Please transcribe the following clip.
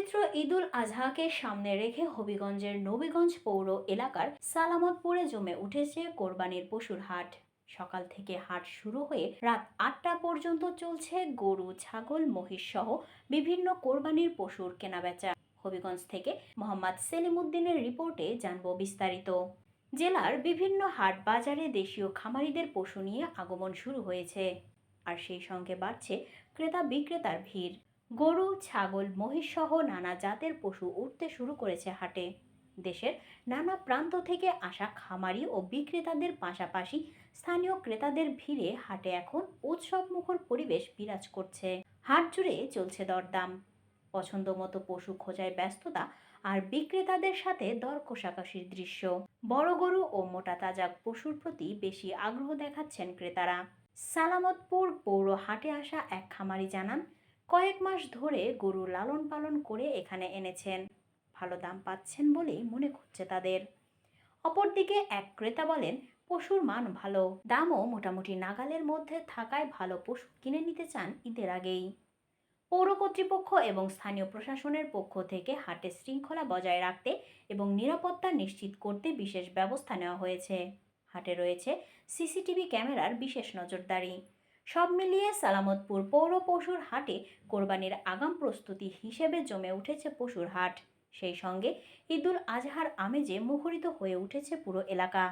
পবিত্র ঈদুল আজহাকে সামনে রেখে হবিগঞ্জের নবীগঞ্জ পৌর এলাকার সালামতপুরে জমে উঠেছে কোরবানির পশুর হাট। সকাল থেকে হাট শুরু হয়ে রাত আটটা পর্যন্ত চলছে গরু, ছাগল মহিষ সহ বিভিন্ন কোরবানির পশুর কেনাবেচা। হবিগঞ্জ থেকে মোহাম্মদ সেলিমউদ্দিনের রিপোর্টে জানব বিস্তারিত। জেলার বিভিন্ন হাট বাজারে দেশীয় খামারিদের পশু নিয়ে আগমন শুরু হয়েছে। আর সেই সঙ্গে বাড়ছে ক্রেতা বিক্রেতার ভিড়। গরু, ছাগল মহিষ সহ নানা জাতের পশু উঠতে শুরু করেছে হাটে। দেশের নানা প্রান্ত থেকে আসা খামারি ও বিক্রেতাদের পাশাপাশি স্থানীয় ক্রেতাদের ভিড়ে হাটে এখন উৎসবমুখর পরিবেশ বিরাজ করছে। হাট জুড়ে চলছে দরদাম। পছন্দ মতো পশু খোঁজায় ব্যস্ততা আর বিক্রেতাদের সাথে দর কষাকষির দৃশ্য। বড় গরু ও মোটা তাজা পশুর প্রতি বেশি আগ্রহ দেখাচ্ছেন ক্রেতারা। সালামতপুর পৌর হাটে আসা এক খামারি জানান কয়েক মাস ধরে গরু লালন পালন করে এখানে এনেছেন। ভালো দাম পাচ্ছেন বলেই মনে হচ্ছে তাদের। অপরদিকে এক ক্রেতা বলেন, পশুর মান ভালো। দামও মোটামুটি নাগালের মধ্যে থাকায় ভালো পশু কিনে নিতে চান ঈদের আগেই। পৌর কর্তৃপক্ষ এবং স্থানীয় প্রশাসনের পক্ষ থেকে হাটে শৃঙ্খলা বজায় রাখতে এবং নিরাপত্তা নিশ্চিত করতে বিশেষ ব্যবস্থা নেওয়া হয়েছে। হাটে রয়েছে সিসিটিভি ক্যামেরার বিশেষ নজরদারি। সব মিলিয়ে সালামতপুর পৌর পশুর হাটে কোরবানির আগাম প্রস্তুতি হিসেবে জমে উঠেছে পশুর হাট। সেই সঙ্গে ঈদুল আজহার আমেজে মুখরিত হয়ে উঠেছে পুরো এলাকা।